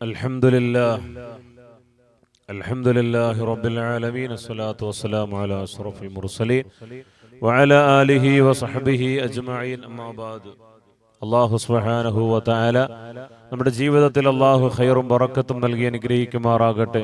الحمد لله الحمد لله رب العالمين الصلاة والسلام على أشرف المرسلين وعلى آله وصحبه أجمعين أما بعد അള്ളാഹു സുബ്ഹാനഹു വതആല നമ്മുടെ ജീവിതത്തിൽ അള്ളാഹു ഖൈറും ബറക്കത്തും നൽകി അനുഗ്രഹിക്കുമാറാകട്ടെ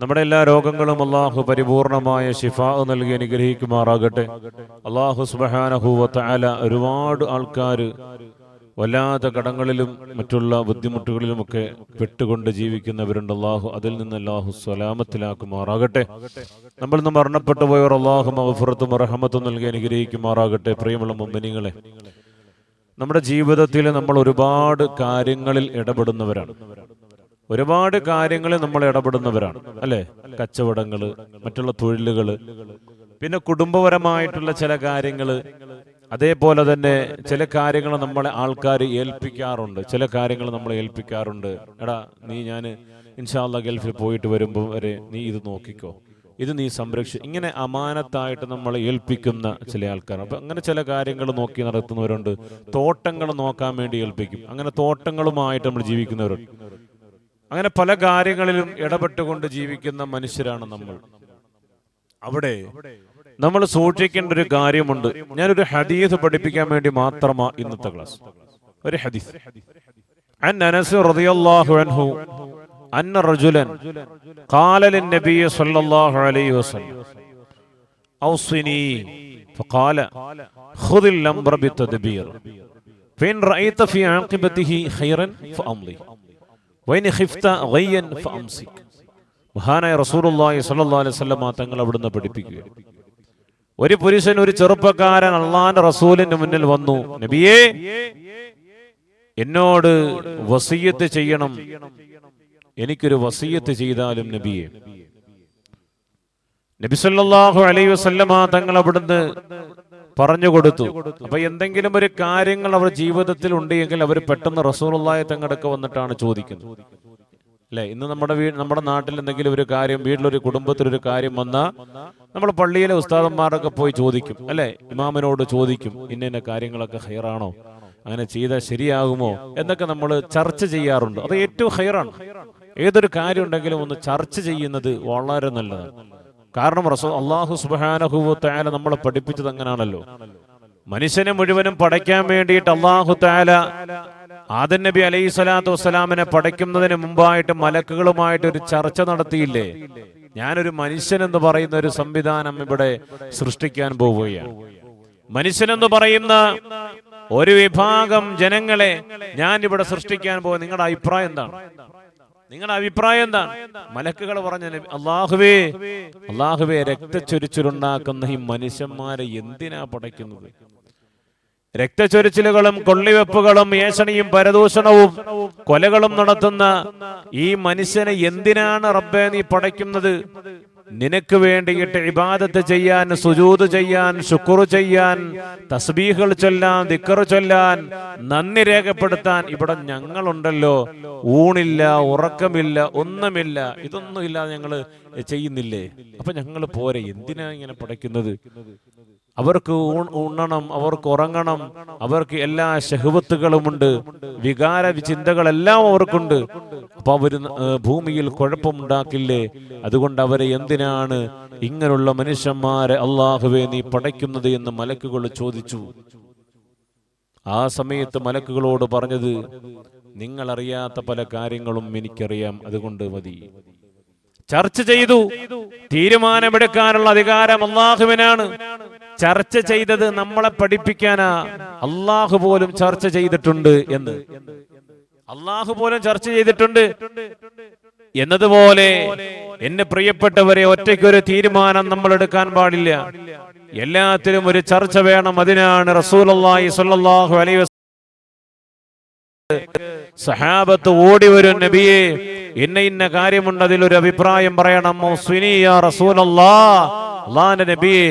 നമ്മുടെ എല്ലാ രോഗങ്ങളും അള്ളാഹു പരിപൂർണമായ ഷിഫാ നൽകി അനുഗ്രഹിക്കുമാറാകട്ടെ അള്ളാഹു സുബ്ഹാനഹു വതആല ഒരുപാട് ആൾക്കാർ വല്ലാത്ത കടങ്ങളിലും മറ്റുള്ള ബുദ്ധിമുട്ടുകളിലുമൊക്കെ പെട്ടുകൊണ്ട് ജീവിക്കുന്നവരുണ്ട്. അള്ളാഹു അതിൽ നിന്ന് അള്ളാഹു സ്വലാമത്തിലാക്കുമാറാകട്ടെ നമ്മൾ നിന്ന് മരണപ്പെട്ടു പോയവർ അള്ളാഹു മഹഫുറത്തും റഹമത്തും നൽകി അനുഗ്രഹിക്കുമാറാകട്ടെ. പ്രിയമുള്ള മുമ്പനികളെ നമ്മുടെ ജീവിതത്തിൽ നമ്മൾ ഒരുപാട് കാര്യങ്ങളിൽ ഇടപെടുന്നവരാണ്. ഒരുപാട് കാര്യങ്ങളിൽ നമ്മൾ ഇടപെടുന്നവരാണ്. അല്ലെ? കച്ചവടങ്ങൾ മറ്റുള്ള തൊഴിലുകൾ പിന്നെ കുടുംബപരമായിട്ടുള്ള ചില കാര്യങ്ങൾ അതേപോലെ തന്നെ ചില കാര്യങ്ങൾ നമ്മളെ ആൾക്കാർ ഏൽപ്പിക്കാറുണ്ട്. ചില കാര്യങ്ങൾ നമ്മളെ ഏൽപ്പിക്കാറുണ്ട്. എടാ നീ ഞാൻ ഇൻഷാല്ല ഗൾഫിൽ പോയിട്ട് വരുമ്പോൾ വരെ നീ ഇത് നോക്കിക്കോ. ഇത് നീ സംരക്ഷി ഇങ്ങനെ അമാനത്തായിട്ട് നമ്മളെ ഏൽപ്പിക്കുന്ന ചില ആൾക്കാർ അപ്പൊ അങ്ങനെ ചില കാര്യങ്ങൾ നോക്കി നടത്തുന്നവരുണ്ട്. തോട്ടങ്ങൾ നോക്കാൻ വേണ്ടി ഏൽപ്പിക്കും. അങ്ങനെ തോട്ടങ്ങളുമായിട്ട് നമ്മൾ ജീവിക്കുന്നവരുണ്ട്. അങ്ങനെ പല കാര്യങ്ങളിലും ഇടപെട്ടുകൊണ്ട് ജീവിക്കുന്ന മനുഷ്യരാണ് നമ്മൾ. അവിടെ നമ്മൾ സൂക്ഷിക്കേണ്ട ഒരു കാര്യമുണ്ട് ഞാനൊരു ഹദീസ് പഠിപ്പിക്കാൻ വേണ്ടി മാത്രമാ ഇന്നത്തെ ക്ലാസ് ഒരു ഹദീസ് عن انس رضي الله عنه ان رجلا قال للنبي صلى الله عليه وسلم اوصني فقال خذ الامر بالتدبير فان رايت في عاقبته خيرا فامضي وان خفت غيا فامسك മഹാനായ റസൂലുള്ളാഹി സ്വല്ലല്ലാഹു അലൈഹി വസല്ലം തങ്ങൾ അവിടുന്ന് പഠിപ്പിക്കുക ഒരു പുരുഷൻ ഒരു ചെറുപ്പക്കാരൻ അള്ളാന്റെ റസൂലിന്റെ മുന്നിൽ വന്നു. നബിയേ എന്നോട് വസീയത്ത് ചെയ്യണം. എനിക്കൊരു വസീയത്ത് ചെയ്താലും നബിയെ. നബി സല്ലല്ലാഹു അലൈഹി വസല്ലമ തങ്ങൾ അവിടുന്ന് പറഞ്ഞു കൊടുത്തു. അപ്പൊ എന്തെങ്കിലും ഒരു കാര്യങ്ങൾ അവർ ജീവിതത്തിൽ ഉണ്ടെങ്കിൽ അവർ പെട്ടെന്ന് റസൂലുള്ളാഹി തങ്ങടൊക്കെ വന്നിട്ടാണ് ചോദിക്കുന്നത്. അല്ലെ? ഇന്ന് നമ്മുടെ വീട് നമ്മുടെ നാട്ടിൽ എന്തെങ്കിലും ഒരു കാര്യം വീട്ടിലൊരു കുടുംബത്തിലൊരു കാര്യം വന്നാൽ നമ്മൾ പള്ളിയിലെ ഉസ്താദന്മാരൊക്കെ പോയി ചോദിക്കും അല്ലെ? ഇമാമിനോട് ചോദിക്കും ഇന്ന ഇന്ന കാര്യങ്ങളൊക്കെ ഹൈറാണോ? അങ്ങനെ ചെയ്താൽ ശരിയാകുമോ? എന്നൊക്കെ നമ്മൾ ചർച്ച ചെയ്യാറുണ്ട്. അത് ഏറ്റവും ഹൈറാണ്. ഏതൊരു കാര്യം ഉണ്ടെങ്കിലും ഒന്ന് ചർച്ച ചെയ്യുന്നത് വളരെ നല്ലതാണ്. കാരണം റസോ അള്ളാഹു സുബാനഹുത്തായാലും നമ്മളെ പഠിപ്പിച്ചത് അങ്ങനാണല്ലോ. മനുഷ്യനെ മുഴുവനും പഠിക്കാൻ വേണ്ടിയിട്ട് അള്ളാഹു താല ആദൻ നബി അലൈഹി സ്വലാത്തു വസ്സലാമിനെ പടയ്ക്കുന്നതിന് മുമ്പായിട്ട് മലക്കുകളുമായിട്ട് ഒരു ചർച്ച നടത്തിയില്ലേ? ഞാനൊരു മനുഷ്യൻ എന്ന് പറയുന്ന ഒരു സംവിധാനം ഇവിടെ സൃഷ്ടിക്കാൻ പോവുകയാണ്. മനുഷ്യനെന്ന് പറയുന്ന ഒരു വിഭാഗം ജനങ്ങളെ ഞാൻ ഇവിടെ സൃഷ്ടിക്കാൻ പോകും നിങ്ങളുടെ അഭിപ്രായം എന്താണ്? നിങ്ങളുടെ അഭിപ്രായം എന്താണ്? മലക്കുകൾ പറഞ്ഞ അള്ളാഹുവേ അള്ളാഹുവേ രക്തച്ചൊരിച്ചിലുണ്ടാക്കുന്ന ഈ മനുഷ്യന്മാരെ എന്തിനാ പടയ്ക്കുന്നത്? രക്തച്ചൊരിച്ചിലുകളും കൊള്ളിവെപ്പുകളും ഏഷണിയും പരദൂഷണവും കൊലകളും നടത്തുന്ന ഈ മനുഷ്യനെ എന്തിനാണ് റബ്ബെ നീ പടയ്ക്കുന്നത്? നിനക്ക് വേണ്ടിയിട്ട് ഇബാദത്ത് ചെയ്യാൻ സുജൂത് ചെയ്യാൻ ശുക്ർ ചെയ്യാൻ തസ്ബീഹുകൾ ചൊല്ലാൻ ദിക്കർ ചൊല്ലാൻ നന്ദി രേഖപ്പെടുത്താൻ ഇവിടെ ഞങ്ങളുണ്ടല്ലോ. ഊണില്ല ഉറക്കമില്ല ഒന്നുമില്ല. ഇതൊന്നും ഇല്ലാതെ ഞങ്ങൾ ചെയ്യുന്നില്ലേ? അപ്പൊ ഞങ്ങൾ പോരെ എന്തിനാ ഇങ്ങനെ പടയ്ക്കുന്നത്? അവർക്ക് ഉണ്ണണം അവർക്ക് ഉറങ്ങണം അവർക്ക് എല്ലാ ഷഹുവത്തുകളുമുണ്ട് വികാര ചിന്തകളെല്ലാം അവർക്കുണ്ട്. അപ്പൊ അവർ ഭൂമിയിൽ കുഴപ്പമുണ്ടാക്കില്ലേ? അതുകൊണ്ട് അവരെ എന്തിനാണ് ഇങ്ങനെയുള്ള മനുഷ്യന്മാരെ അള്ളാഹുവെ നീ പടയ്ക്കുന്നത് എന്ന് മലക്കുകൾ ചോദിച്ചു. ആ സമയത്ത് മലക്കുകളോട് പറഞ്ഞത് നിങ്ങൾ അറിയാത്ത പല കാര്യങ്ങളും എനിക്കറിയാം അതുകൊണ്ട് മതി. ചർച്ച ചെയ്തു. തീരുമാനമെടുക്കാനുള്ള അധികാരം അള്ളാഹുവിനാണ്. ചർച്ച ചെയ്തത് നമ്മളെ പഠിപ്പിക്കാനാ. അള്ളാഹു പോലും ചർച്ച ചെയ്തിട്ടുണ്ട് എന്ന്. അള്ളാഹു പോലും ചർച്ച ചെയ്തിട്ടുണ്ട് എന്നതുപോലെ എന്റെ പ്രിയപ്പെട്ടവരെ ഒറ്റയ്ക്കൊരു തീരുമാനം നമ്മൾ എടുക്കാൻ പാടില്ല. എല്ലാത്തിലും ഒരു ചർച്ച വേണം. അതിനാണ് സ്വല്ലല്ലാഹു അലൈഹി വസല്ലം സഹാബത്ത് ഓടി വരും നബിയെ. ഇന്ന ഇന്ന കാര്യമുണ്ട് അതിലൊരു അഭിപ്രായം പറയണം. റസൂലല്ലാ. അള്ളാന്റെ നബിയെ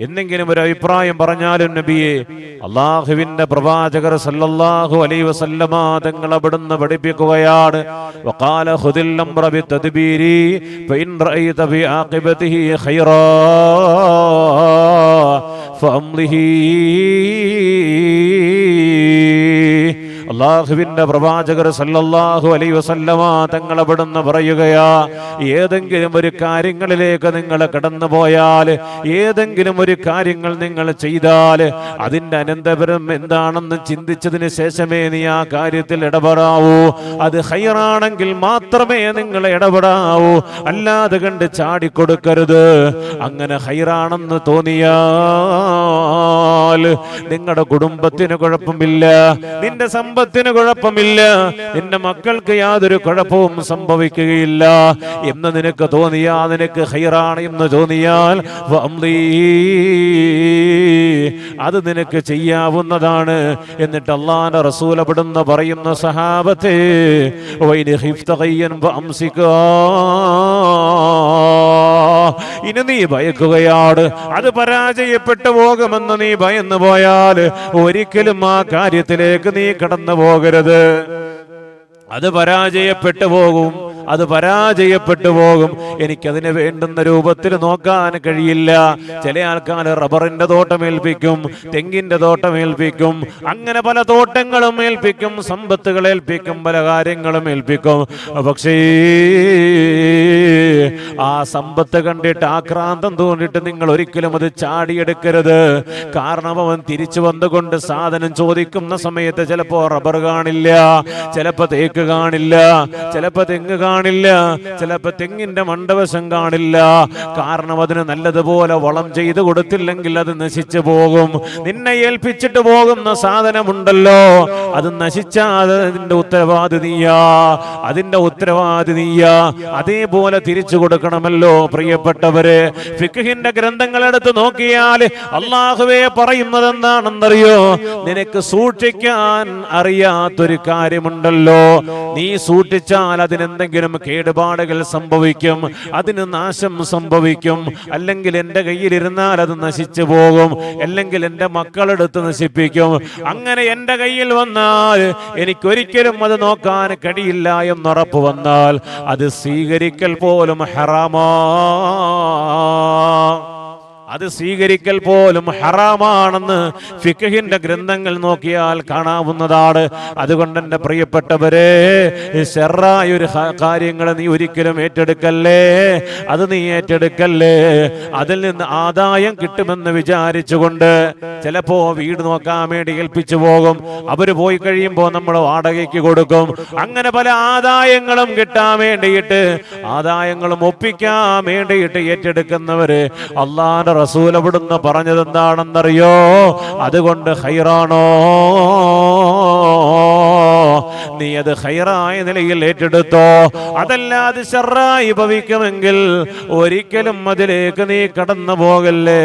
എന്തെങ്കിലും ഒരു അഭിപ്രായം പറഞ്ഞാലും നബിയെ അള്ളാഹുവിന്റെ പ്രവാചകർ സല്ലല്ലാഹു അലൈ വസല്ലമ തങ്ങൾ അവിടുന്ന് പഠിപ്പിക്കുകയാണ്. വഖാല തദ്ബീരി ഫഇൻ റഅയ്ത ബി ആഖിബതിഹി ഖൈറാ ഫഅംളിഹി അള്ളാഹുവിന്റെ പ്രവാചകർ സല്ലല്ലാഹു അലൈ വസല്ലമ തങ്ങൾ അവിടുന്ന് പറയുകയാ ഏതെങ്കിലും ഒരു കാര്യങ്ങളിലേക്ക് നിങ്ങൾ കടന്നു പോയാൽ ഏതെങ്കിലും ഒരു കാര്യങ്ങൾ നിങ്ങൾ ചെയ്താൽ അതിന്റെ അനന്തപുരം എന്താണെന്ന് ചിന്തിച്ചതിന് ശേഷമേ നീ ആ കാര്യത്തിൽ ഇടപെടാവൂ. അത് ഹൈറാണെങ്കിൽ മാത്രമേ നിങ്ങൾ ഇടപെടാവൂ. അല്ലാതെ കണ്ട് ചാടിക്കൊടുക്കരുത്. അങ്ങനെ ഹൈറാണെന്ന് തോന്നിയാൽ നിങ്ങളുടെ കുടുംബത്തിന് കുഴപ്പമില്ല. നിന്റെ സമ്പത്തിന് കുഴപ്പമില്ല നിന്റെ മക്കൾക്ക് യാതൊരു കുഴപ്പവും സംഭവിക്കുകയില്ല എന്ന് നിനക്ക് തോന്നിയാ നിനക്ക് ഹൈറാണ് എന്ന് തോന്നിയാൽ. അത് നിനക്ക് ചെയ്യാവുന്നതാണ് എന്നിട്ട് അള്ളാന്റെ റസൂലപ്പെടുന്ന പറയുന്ന സഹാബത്തെ കയ്യൻ വംസിക്കാ. ഇനി നീ ഭയക്കുകയാണ് അത് പരാജയപ്പെട്ടു പോകുമെന്ന് നീ ഭയന്നു പോയാൽ ഒരിക്കലും ആ കാര്യത്തിലേക്ക് നീ കടന്നു പോകരുത്. അത് പരാജയപ്പെട്ടു പോകും. അത് പരാജയപ്പെട്ടു പോകും. എനിക്കതിന് വേണ്ടുന്ന രൂപത്തിൽ നോക്കാൻ കഴിയില്ല. ചില ആൾക്കാർ റബ്ബറിന്റെ തോട്ടം ഏൽപ്പിക്കും തെങ്ങിന്റെ തോട്ടം ഏൽപ്പിക്കും അങ്ങനെ പല തോട്ടങ്ങളും ഏൽപ്പിക്കും സമ്പത്തുകൾ ഏൽപ്പിക്കും പല കാര്യങ്ങളും ഏൽപ്പിക്കും. പക്ഷേ ആ സമ്പത്ത് കണ്ടിട്ട് ആക്രാന്തം തോന്നിട്ട് നിങ്ങൾ ഒരിക്കലും അത് ചാടിയെടുക്കരുത്. കാരണം അവൻ തിരിച്ചു വന്നുകൊണ്ട് സാധനം ചോദിക്കുന്ന സമയത്ത് ചിലപ്പോ റബ്ബർ കാണില്ല ചിലപ്പോ തേക്ക് കാണില്ല ചിലപ്പോ തെങ്ങ് കാണില്ല. ചിലപ്പോ തെങ്ങിന്റെ മണ്ഡവശം കാണില്ല. കാരണം അതിന് നല്ലതുപോലെ വളം ചെയ്ത് കൊടുത്തില്ലെങ്കിൽ അത് നശിച്ചു പോകും. നിന്നെ ഏൽപ്പിച്ചിട്ട് പോകുന്ന സാധനമുണ്ടല്ലോ. അത് നശിച്ചാൽ ഉത്തരവാദി നീയാ. അതിന്റെ ഉത്തരവാദി നീയാ. അതേപോലെ തിരിച്ചു കൊടുക്കണമല്ലോ പ്രിയപ്പെട്ടവര്. ഫിഖിന്റെ ഗ്രന്ഥങ്ങൾ എടുത്ത് നോക്കിയാൽ അള്ളാഹുവെ പറയുന്നത് എന്താണെന്നറിയോ നിനക്ക് സൂക്ഷിക്കാൻ അറിയാത്തൊരു കാര്യമുണ്ടല്ലോ. നീ സൂക്ഷിച്ചാൽ അതിനെന്തെങ്കിലും കേടുപാടുകൾ സംഭവിക്കും. അതിന് നാശം സംഭവിക്കും. അല്ലെങ്കിൽ എന്റെ കയ്യിലിരുന്നാൽ അത് നശിച്ചു പോകും. അല്ലെങ്കിൽ എന്റെ മക്കളെടുത്ത് നശിപ്പിക്കും. അങ്ങനെ എന്റെ കയ്യിൽ വന്നാൽ എനിക്കൊരിക്കലും അത് നോക്കാൻ കഴിയില്ല എന്നുറപ്പ് വന്നാൽ അത് സ്വീകരിക്കൽ പോലും ഹറാമാ. അത് സ്വീകരിക്കൽ പോലും ഹറാമാണെന്ന് ഫിഖഹിന്റെ ഗ്രന്ഥങ്ങൾ നോക്കിയാൽ കാണാവുന്നതാണ്. അതുകൊണ്ട് എന്റെ പ്രിയപ്പെട്ടവരെ ഒരു കാര്യങ്ങൾ നീ ഒരിക്കലും ഏറ്റെടുക്കല്ലേ? അത് നീ ഏറ്റെടുക്കല്ലേ? അതിൽ നിന്ന് ആദായം കിട്ടുമെന്ന് വിചാരിച്ചുകൊണ്ട് ചിലപ്പോ വീട് നോക്കാൻ വേണ്ടി ഏൽപ്പിച്ചു പോകും. അവർ പോയി കഴിയുമ്പോൾ നമ്മൾ വാടകയ്ക്ക് കൊടുക്കും. അങ്ങനെ പല ആദായങ്ങളും കിട്ടാൻ വേണ്ടിയിട്ട് ആദായങ്ങളും ഒപ്പിക്കാൻ വേണ്ടിയിട്ട് ഏറ്റെടുക്കുന്നവര് അള്ളാന്റെ റസൂൽ അവിടുന്ന് പറഞ്ഞത് എന്താണെന്നറിയോ അതുകൊണ്ട് ഹൈറാണോ? നീ അത് ഹൈറായ നിലയിൽ ഏറ്റെടുത്തോ. അതല്ലാതെ ചെറായി ഭവിക്കുമെങ്കിൽ ഒരിക്കലും അതിലേക്ക് നീ കടന്നു പോകല്ലേ?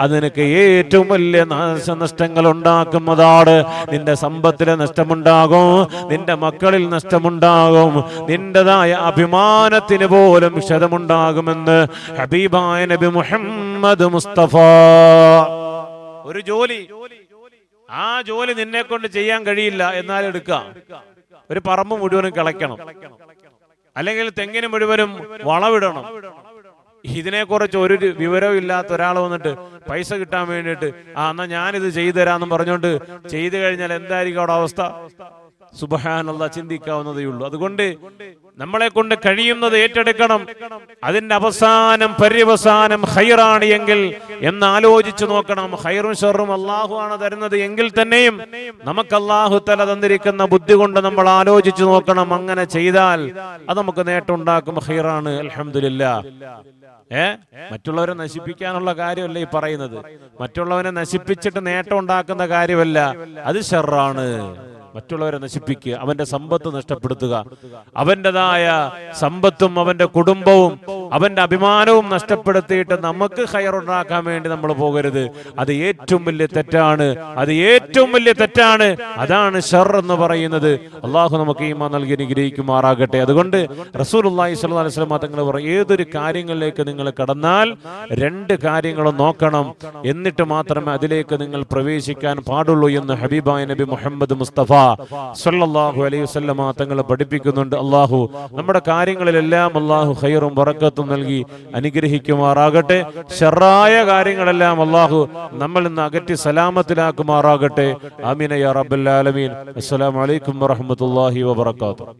അതിനൊക്കെ ഏറ്റവും വലിയ നാശനഷ്ടങ്ങൾ ഉണ്ടാക്കുന്നതാണ്. നിന്റെ സമ്പത്തിലെ നഷ്ടമുണ്ടാകും നിന്റെ മക്കളിൽ നഷ്ടമുണ്ടാകും നിന്റേതായ അഭിമാനത്തിന് പോലും ക്ഷതമുണ്ടാകുമെന്ന് ഹബീബായ നബി മുഹമ്മദ് മുസ്തഫ. ഒരു ജോലി. ആ ജോലി നിന്നെ കൊണ്ട് ചെയ്യാൻ കഴിയില്ല എന്നാൽ എടുക്കാം. ഒരു പറമ്പ് മുഴുവനും കിളയ്ക്കണം. അല്ലെങ്കിൽ തെങ്ങിന് മുഴുവനും വളവിടണം. ഇതിനെ കുറിച്ച് ഒരു വിവരവും ഇല്ലാത്ത ഒരാൾ വന്നിട്ട് പൈസ കിട്ടാൻ വേണ്ടിയിട്ട് ആ എന്നാ ഞാനിത് ചെയ്തു തരാമെന്നും പറഞ്ഞുകൊണ്ട് ചെയ്തു കഴിഞ്ഞാൽ എന്തായിരിക്കും അവിടെ അവസ്ഥ? സുബഹാനുള്ള ചിന്തിക്കാവുന്നതേ ഉള്ളൂ. അതുകൊണ്ട് നമ്മളെ കൊണ്ട് കഴിയുന്നത് ഏറ്റെടുക്കണം. അതിന്റെ അവസാനം പര്യവസാനം ഹൈറാണ് എങ്കിൽ എന്ന് ആലോചിച്ചു നോക്കണം. ഹൈറും ഷെറും അള്ളാഹു ആണ് തരുന്നത് എങ്കിൽ തന്നെയും നമുക്ക് അള്ളാഹു തല തന്നിരിക്കുന്ന ബുദ്ധി കൊണ്ട് നമ്മൾ ആലോചിച്ചു നോക്കണം. അങ്ങനെ ചെയ്താൽ അത് നമുക്ക് നേട്ടം ഉണ്ടാക്കും ഹൈറാണ് അലഹമില്ല ഏ? മറ്റുള്ളവരെ നശിപ്പിക്കാനുള്ള കാര്യമല്ല ഈ പറയുന്നത്? മറ്റുള്ളവനെ നശിപ്പിച്ചിട്ട് നേട്ടം ഉണ്ടാക്കുന്ന കാര്യമല്ല. അത് ഷെറാണ് മറ്റുള്ളവരെ നശിപ്പിക്കുക അവന്റെ സമ്പത്ത് നഷ്ടപ്പെടുത്തുക. അവന്റെതായ സമ്പത്തും അവന്റെ കുടുംബവും അവന്റെ അഭിമാനവും നഷ്ടപ്പെടുത്തിയിട്ട് നമുക്ക് ഹയറുണ്ടാക്കാൻ വേണ്ടി നമ്മൾ പോകരുത്. അത് ഏറ്റവും വലിയ തെറ്റാണ്. അത് ഏറ്റവും വലിയ തെറ്റാണ്. അതാണ് ഷർ എന്ന് പറയുന്നത്. അള്ളാഹു നമുക്ക് ഈമാ നൽകി അനുഗ്രഹിക്കുമാറാകട്ടെ. അതുകൊണ്ട് റസൂൽ അള്ളാഹി തങ്ങൾ പറയും ഏതൊരു കാര്യങ്ങളിലേക്ക് നിങ്ങൾ കടന്നാൽ രണ്ട് കാര്യങ്ങളും നോക്കണം. എന്നിട്ട് മാത്രമേ അതിലേക്ക് നിങ്ങൾ പ്രവേശിക്കാൻ പാടുള്ളൂ എന്ന് ഹബീബായ നബി മുഹമ്മദ് മുസ്തഫ സല്ലല്ലാഹു അലൈഹി വസല്ലമ തങ്ങളെ പഠിപ്പിക്കുന്നുണ്ട്. അള്ളാഹു നമ്മുടെ കാര്യങ്ങളിലെല്ലാം അള്ളാഹു ഖൈറും ബറക്കത്തും നൽകി അനുഗ്രഹിക്കുമാറാകട്ടെ. ഷെറായ കാര്യങ്ങളെല്ലാം അള്ളാഹു നമ്മൾ നിന്ന് അകറ്റി സലാമത്തിലാക്കുമാറാകട്ടെ. ആമീൻ യാ റബ്ബൽ ആലമീൻ. അസ്സലാമു അലൈക്കും വറഹ്മത്തുള്ളാഹി വബറകാതുഹു.